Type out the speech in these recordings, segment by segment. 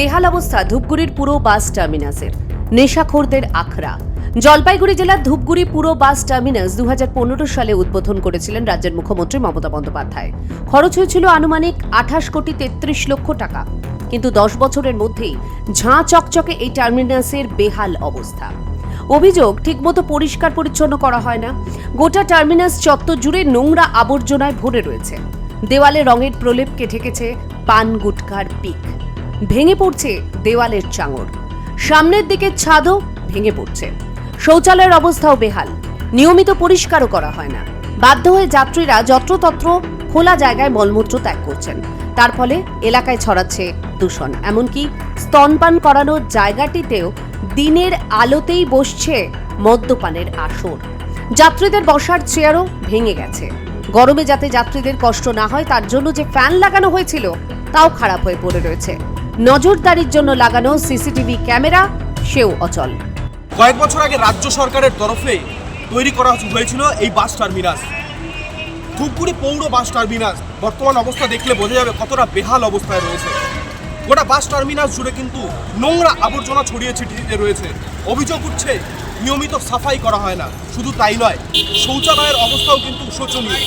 বেহাল অবস্থা ধূপগুড়ির পুরো বাস টার্মিনাসের। নেশাখোরদের আখড়া। জলপাইগুড়ি জেলার ধূপগুড়ি পুরো বাস টার্মিনাস দু সালে উদ্বোধন করেছিলেন রাজ্যের মুখ্যমন্ত্রী মমতা বন্দ্যোপাধ্যায়। খরচ হয়েছিল আনুমানিক আঠাশ কোটি তেত্রিশ লক্ষ টাকা। কিন্তু দশ বছরের মধ্যেই ঝাঁ চকচকে এই টার্মিনাসের বেহাল অবস্থা। অভিযোগ, ঠিকমতো পরিষ্কার পরিচ্ছন্ন করা হয় না। গোটা টার্মিনাস চত্বর জুড়ে নোংরা আবর্জনায় ভরে রয়েছে। দেওয়ালে রঙের প্রলেপকে ঢেকেছে পান গুটকার পিক। ভেঙে পড়ছে দেওয়ালের চাঙড়। সামনের দিকে ছাদও ভেঙে পড়ছে। শৌচালয়ের অবস্থাও বেহাল। নিয়মিত পরিষ্কারও করা হয় না। বাধ্য হয়ে যাত্রীরা যত্রতত্র খোলা জায়গায় মলমূত্র ত্যাগ করছেন। তার ফলে এলাকায় ছড়াচ্ছে দূষণ। এমনকি স্তনপান করানোর জায়গাটিতেও দিনের আলোতেই বসছে মদ্যপানের আসর। যাত্রীদের বসার চেয়ারও ভেঙে গেছে। গরমে যাতে যাত্রীদের কষ্ট না হয়, তার জন্য যে ফ্যান লাগানো হয়েছিল, তাও খারাপ হয়ে পড়ে রয়েছে। নজরদারির জন্য লাগানো সিসিটিভি ক্যামেরা, সেও অচল। কয়েক বছর আগে রাজ্য সরকারের তরফে তৈরি করা হয়েছিল এই বাস টার্মিনাস। ধূপগুড়ি পৌর বাস টার্মিনাস, বর্তমান অবস্থা দেখলে বোঝা যাবে কতটা বেহাল অবস্থায় রয়েছে। গোটা বাস টার্মিনাস জুড়ে কিন্তু নোংরা আবর্জনা ছড়িয়ে ছিটিয়ে রয়েছে। অভিযোগ উঠছে, নিয়মিত সাফাই করা হয় না। শুধু তাই নয়, শৌচালয়ের অবস্থাও কিন্তু শোচনীয়।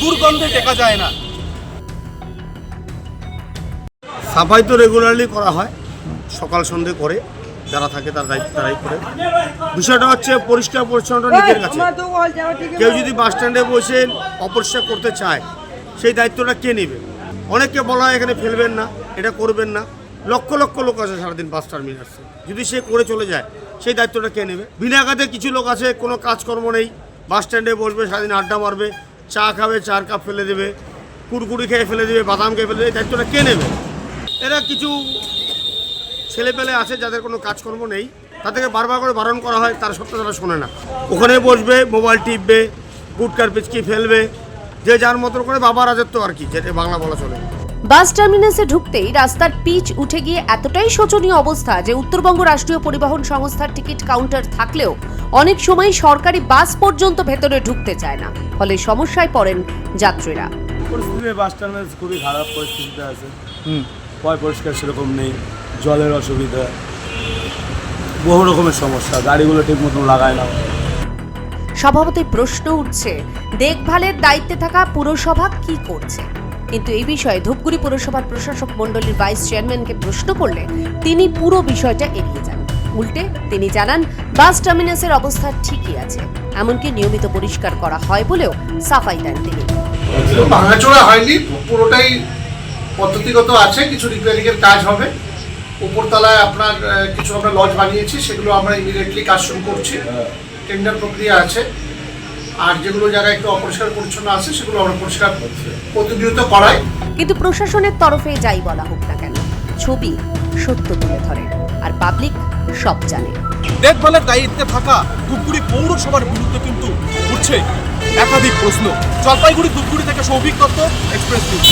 দুর্গন্ধে টেকা যায় না। সাফাই তো রেগুলারলি করা হয় সকাল সন্ধে করে যারা থাকে তার দায়িত্ব তারাই করে। বিষয়টা হচ্ছে পরিষ্কার পরিচ্ছন্নতা নিজের কাছে। কেউ যদি বাস স্ট্যান্ডে বসে অপরিষ্কার করতে চায় সেই দায়িত্বটা কে নেবে? অনেককে বলা হয় এখানে ফেলবেন না এটা করবেন না। লক্ষ লক্ষ লোক আছে সারাদিন বাস টার্মিনাসে। যদি সে করে চলে যায় সেই দায়িত্বটা কে নেবে? বিনাগাতে কিছু লোক আছে কোনো কাজকর্ম নেই বাস স্ট্যান্ডে বসবে সারাদিন আড্ডা মারবে চা খাবে চার কাপ ফেলে দেবে কুরকুরি খেয়ে ফেলে দেবে বাদাম খেয়ে ফেলে দেবে দায়িত্বটা কে নেবে? এরা কিছু ছেলেপেলে আছে যাদের কোনো কাজকর্ম নেই তাদেরকে বারবার করে বারণ করা হয় তারা সত্য তারা শোনে না। ওখানে বসবে মোবাইল টিপবে গুটকার পিচকি ফেলবে যে যার মতো করে বাবা রাজত্ব আর কি যেটা বাংলা বলা চলে। বাস টার্মিনাসে ঢুকতেই রাস্তার পিচ উঠে গিয়ে এতটাই শোচনীয় অবস্থা যে উত্তরবঙ্গ রাষ্ট্রীয় পরিবহন সংস্থার টিকিট কাউন্টার থাকলেও অনেক সময় সরকারি বাস পর্যন্ত ভেতরে ঢুকতে চায় না। ফলে সমস্যায় পড়েন যাত্রীরা। পরিস্থিতি বাস টার্মিনাল খুবই খারাপ পরিস্থিতিতে আছে। পয় পরিষ্কার সেরকম নেই জলের অসুবিধা বহু রকমের সমস্যা গাড়িগুলো ঠিক মতন লাগায় না। স্বভাবতই প্রশ্ন উঠছে দেখভালের দায়িত্বে থাকা পুরসভা কি করছে? কিন্তু এই বিষয়ে ধূপগুড়ি পুরসভার প্রশাসক মণ্ডলীর ভাইস চেয়ারম্যানকে প্রশ্ন করলে তিনি পুরো বিষয়টা এড়িয়ে যান। উল্টে তিনি জানান বাস টার্মিনাসের অবস্থা ঠিকই আছে এমনকি নিয়মিত পরিষ্কার করা হয় বলেও সাফাই দেন তিনি। ভাঙাচোরা হয়নি পুরোটাই পদ্ধতিগত আছে কিছু রিপেয়ারিং এর কাজ হবে। উপরতলায় আপনার কিছু আমরা লজ বানিয়েছি সেগুলো আমরা ইমিডিয়েটলি কাজ শুরু করছি। টেন্ডার প্রক্রিয়া আছে। আর যেগুলো জায়গায় একটু অপরিষ্কার পরিচ্ছন্ন আছে সেগুলো আমরা পরিষ্কার প্রতিনিয়ত করাই। কিন্তু প্রশাসনের তরফে যাই বলা হোক না কেন ছবি সত্য তুলে ধরে আর পাবলিক সব জানে। দেখভালের দায়িত্বে থাকা ধূপগুড়ি পৌরসভার বিরুদ্ধে কিন্তু উঠছে একাধিক প্রশ্ন। জলপাইগুড়ি ধূপগুড়ি থেকে সৌভিক দত্ত এক্সপ্রেস নিউজ